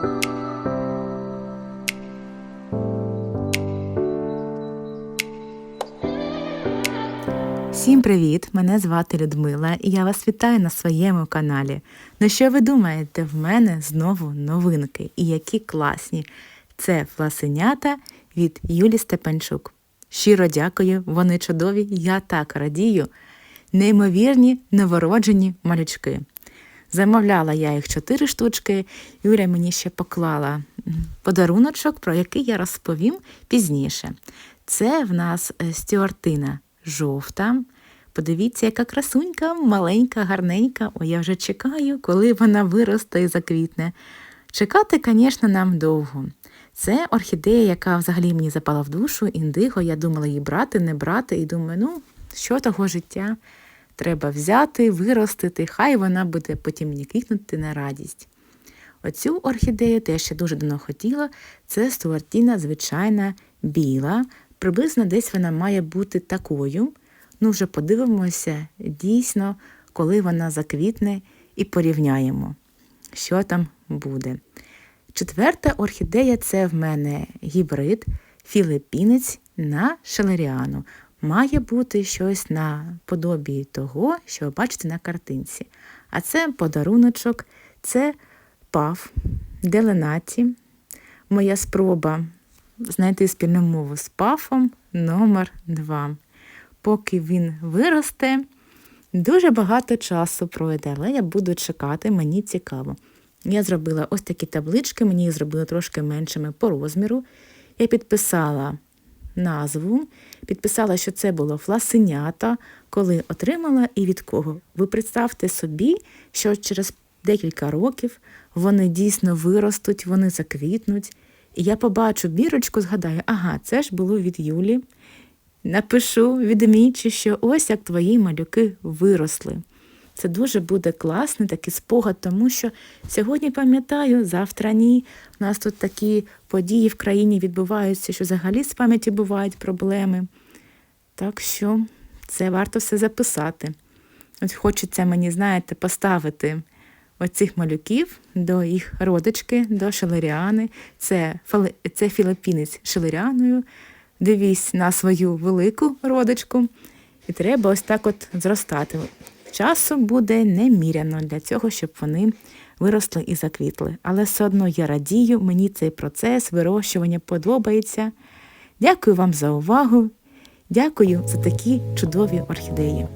Всім привіт! Мене звати Людмила і я вас вітаю на своєму каналі. Ну що ви думаєте, в мене знову новинки і які класні. Це фласенята від Юлі Степанчук. Щиро дякую, вони чудові, я так радію. Неймовірні новороджені малючки. Замовляла я їх чотири штучки. Юля мені ще поклала подаруночок, про який я розповім пізніше. Це в нас е, стюартина жовта. Подивіться, яка красунька, маленька, гарненька. О, я вже чекаю, коли вона виросте і заквітне. Чекати, звісно, нам довго. Це орхідея, яка взагалі мені запала в душу, індиго. Я думала її брати, не брати, і думаю, ну, що того життя треба взяти, виростити, хай вона буде потім мені квітнути на радість. Оцю орхідею теж я дуже давно хотіла. Це стюартіна звичайна біла. Приблизно десь вона має бути такою. Ну, вже подивимося дійсно, коли вона заквітне, і порівняємо, що там буде. Четверта орхідея це в мене гібрид філіппінець на шелеріану. Має бути щось на подобі того, що ви бачите на картинці. А це подаруночок, це пав Деленаті. Моя спроба знайти спільну мову з пафом номер 2 Поки він виросте, дуже багато часу пройде, але я буду чекати, мені цікаво. Я зробила ось такі таблички, мені їх зробили трошки меншими по розміру. Я підписала назву, підписала, що це було фласенята, коли отримала і від кого. Ви представте собі, що через декілька років вони дійсно виростуть, вони заквітнуть. І я побачу бірочку, згадаю, ага, це ж було від Юлі. Напишу, відмічу, що ось як твої малюки виросли. Це дуже буде класний такий спогад, тому що сьогодні пам'ятаю, завтра ні. У нас тут такі події в країні відбуваються, що взагалі з пам'яті бувають проблеми. Так що це варто все записати. От хочеться мені, знаєте, поставити оцих малюків до їх родички, до шелеріани. Це, це філіппінець шелеріаною. Дивись на свою велику родичку. І треба ось так от зростати. Часу буде неміряно для цього, щоб вони виросли і заквітли. Але все одно я радію, мені цей процес вирощування подобається. Дякую вам за увагу. Дякую за такі чудові орхідеї.